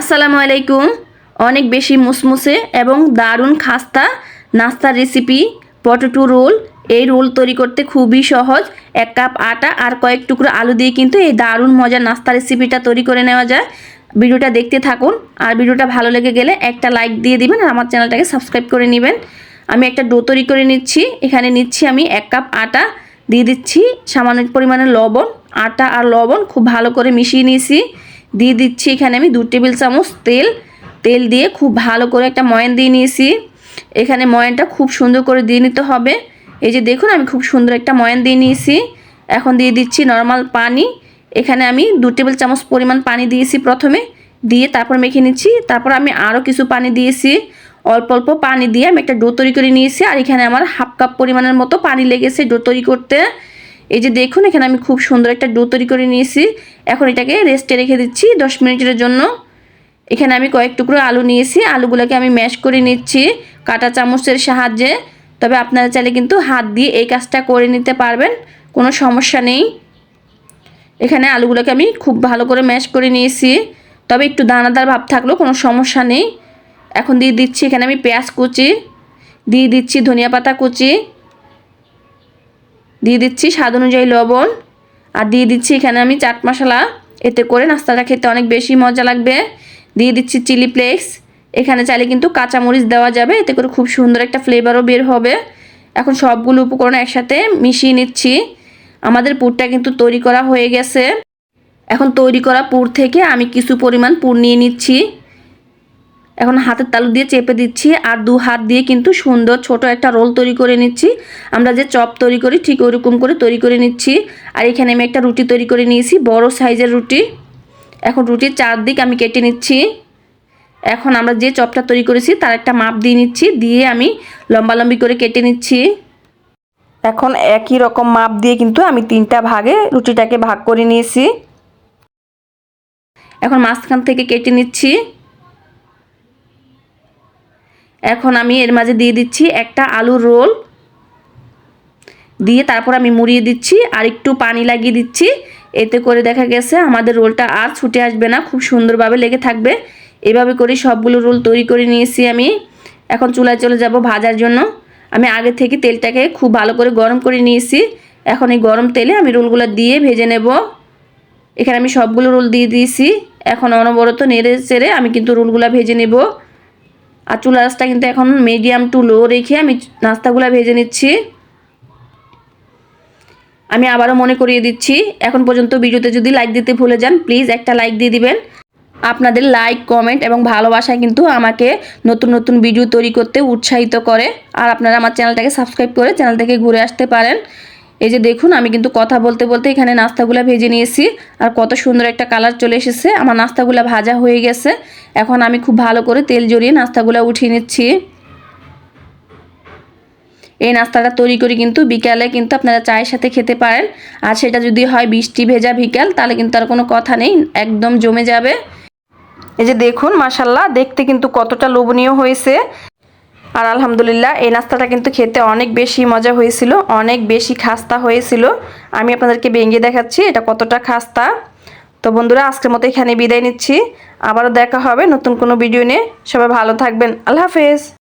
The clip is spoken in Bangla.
আসসালামু আলাইকুম। অনেক বেশি মুসমুসে এবং দারুণ খাস্তা নাস্তার রেসিপি পটেটো রোল এই রোল তৈরি করতে খুবই সহজ। এক কাপ আটা আর কয়েক টুকরো আলু দিয়ে কিন্তু এই দারুণ মজার নাস্তা রেসিপিটা তৈরি করে নেওয়া যায়। ভিডিওটা দেখতে থাকুন। আর ভিডিওটা ভালো লেগে গেলে একটা লাইক দিয়ে দিবেন আর আমার চ্যানেলটাকে সাবস্ক্রাইব করে নেবেন। আমি একটা ডো তৈরি করে নিচ্ছি। এখানে নিচ্ছি আমি এক কাপ আটা। দিয়ে দিচ্ছি সামান্য পরিমাণে লবণ। আটা আর লবণ খুব ভালো করে মিশিয়ে নিয়েছি। দিয়ে দিচ্ছি এখানে আমি দু টেবিল চামচ তেল। তেল দিয়ে খুব ভালো করে একটা ময়ান দিয়ে নিয়েছি। এখানে ময়ানটা খুব সুন্দর করে দিয়ে নিতে হবে। এই যে দেখুন, আমি খুব সুন্দর একটা ময়ান দিয়ে নিয়েছি। এখন দিয়ে দিচ্ছি নর্মাল পানি। এখানে আমি দু টেবিল চামচ পরিমাণ পানি দিয়েছি প্রথমে। দিয়ে তারপর মেখে নিচ্ছি। তারপর আমি আরও কিছু পানি দিয়েছি। অল্প অল্প পানি দিয়ে আমি একটা ডো তৈরি করে নিয়েছি। আর এখানে আমার হাফ কাপ পরিমাণের মতো পানি লেগেছে ডো তৈরি করতে। এই যে দেখুন, এখানে আমি খুব সুন্দর একটা ডো তৈরি করে নিয়েছি। এখন এটাকে রেস্টে রেখে দিচ্ছি দশ মিনিটের জন্য। এখানে আমি কয়েক টুকরো আলু নিয়েছি। আলুগুলোকে আমি ম্যাশ করে নিচ্ছি কাটা চামচের সাহায্যে। তবে আপনারা চাইলে কিন্তু হাত দিয়ে এই কাজটা করে নিতে পারবেন, কোনো সমস্যা নেই। এখানে আলুগুলোকে আমি খুব ভালো করে ম্যাশ করে নিয়েছি। তবে একটু দানাদার ভাব থাকলেও কোনো সমস্যা নেই। এখন দিয়ে দিচ্ছি এখানে আমি পেঁয়াজ কুচি, দিয়ে দিচ্ছি ধনিয়া পাতা কুচি। দিয়ে দিচ্ছি স্বাদ অনুযায়ী লবণ। আর দিয়ে দিচ্ছি এখানে আমি চাট মশলা। এতে করে নাস্তাটা খেতে অনেক বেশি মজা লাগবে। দিয়ে দিচ্ছি চিলি ফ্লেক্স। এখানে চাইলে কিন্তু কাঁচামরিচ দেওয়া যাবে। এতে করে খুব সুন্দর একটা ফ্লেভারও বের হবে। এখন সবগুলো উপকরণ একসাথে মিশিয়ে নিচ্ছি। আমাদের পুরটা কিন্তু তৈরি করা হয়ে গেছে। এখন তৈরি করা পুর থেকে আমি কিছু পরিমাণ পুর নিয়ে নিচ্ছি। এখন হাতের তালু দিয়ে চেপে দিচ্ছি আর দু হাত দিয়ে কিন্তু সুন্দর ছোট একটা রোল তৈরি করে নিচ্ছি। আমরা যে চপ তৈরি করি ঠিক ওইরকম করে তৈরি করে নিচ্ছি। আর এখানে আমি একটা রুটি তৈরি করে নিয়েছি, বড় সাইজের রুটি। এখন রুটির চারদিক আমি কেটে নিচ্ছি। এখন আমরা যে চপটা তৈরি করেছি তার একটা মাপ দিয়ে নিচ্ছি, দিয়ে আমি লম্বালম্বি করে কেটে নিচ্ছি। এখন একই রকম মাপ দিয়ে কিন্তু আমি তিনটা ভাগে রুটিটাকে ভাগ করে নিয়েছি। এখন মাঝখান থেকে কেটে নিচ্ছি। এখন আমি এর মাঝে দিয়ে দিচ্ছি একটা আলুর রোল। দিয়ে তারপর আমি মুড়িয়ে দিচ্ছি, আর একটু পানি লাগিয়ে দিচ্ছি। এতে করে দেখা গেছে আমাদের রোলটা আর ছুটে আসবে না, খুব সুন্দরভাবে লেগে থাকবে। এভাবে করে সবগুলো রোল তৈরি করে নিয়েছি আমি। এখন চুলায় চলে যাব ভাজার জন্য। আমি আগে থেকে তেলটাকে খুব ভালো করে গরম করে নিয়েছি। এখন এই গরম তেলে আমি রোলগুলো দিয়ে ভেজে নেব। এখানে আমি সবগুলো রোল দিয়ে দিয়েছি। এখন অনবরত নেড়ে চেড়ে আমি কিন্তু রোলগুলো ভেজে নেব। আর চুলা রাসটা কিন্তু এখন মিডিয়াম টু লো রেখে আমি নাস্তাগুলো ভেজে নিচ্ছি। আমি আবারও মনে করিয়ে দিচ্ছি, এখন পর্যন্ত ভিডিওতে যদি লাইক দিতে ভুলে যান প্লিজ একটা লাইক দিয়ে দিবেন। আপনাদের লাইক কমেন্ট এবং ভালোবাসা কিন্তু আমাকে নতুন নতুন ভিডিও তৈরি করতে উৎসাহিত করে। আর আপনারা আমার চ্যানেলটাকে সাবস্ক্রাইব করে চ্যানেল থেকে ঘুরে আসতে পারেন। এই যে দেখুন, আমি কিন্তু কথা বলতে বলতে এখানে নাস্তাগুলো ভেজে নিয়েছি। আর কত সুন্দর একটা কালার চলে এসেছে। আমার নাস্তাগুলো ভাজা হয়ে গেছে। এখন আমি খুব ভালো করে তেল জড়িয়ে নাস্তাগুলো উঠিয়ে নিচ্ছি। এই নাস্তাটা তৈরি করি কিন্তু বিকালে কিন্তু আপনারা চায়ের সাথে খেতে পারেন। আর সেটা যদি হয় বৃষ্টি ভেজা বিকাল, তাহলে কিন্তু আর কোনো কথা নেই, একদম জমে যাবে। এই যে দেখুন মাসাল্লাহ দেখতে কিন্তু কতটা লোভনীয় হয়েছে। আর আলহামদুলিল্লাহ, এই নাস্তাটা কিন্তু খেতে অনেক বেশি মজা হয়েছিল, অনেক বেশি খাস্তা হয়েছিল। আমি আপনাদেরকে ভেঙে দেখাচ্ছি এটা কতটা খাস্তা। তো বন্ধুরা, আজকের মতো এখানে বিদায় নিচ্ছি। আবারও দেখা হবে নতুন কোনো ভিডিও নিয়ে। সবাই ভালো থাকবেন। আল্লাহ হাফেজ।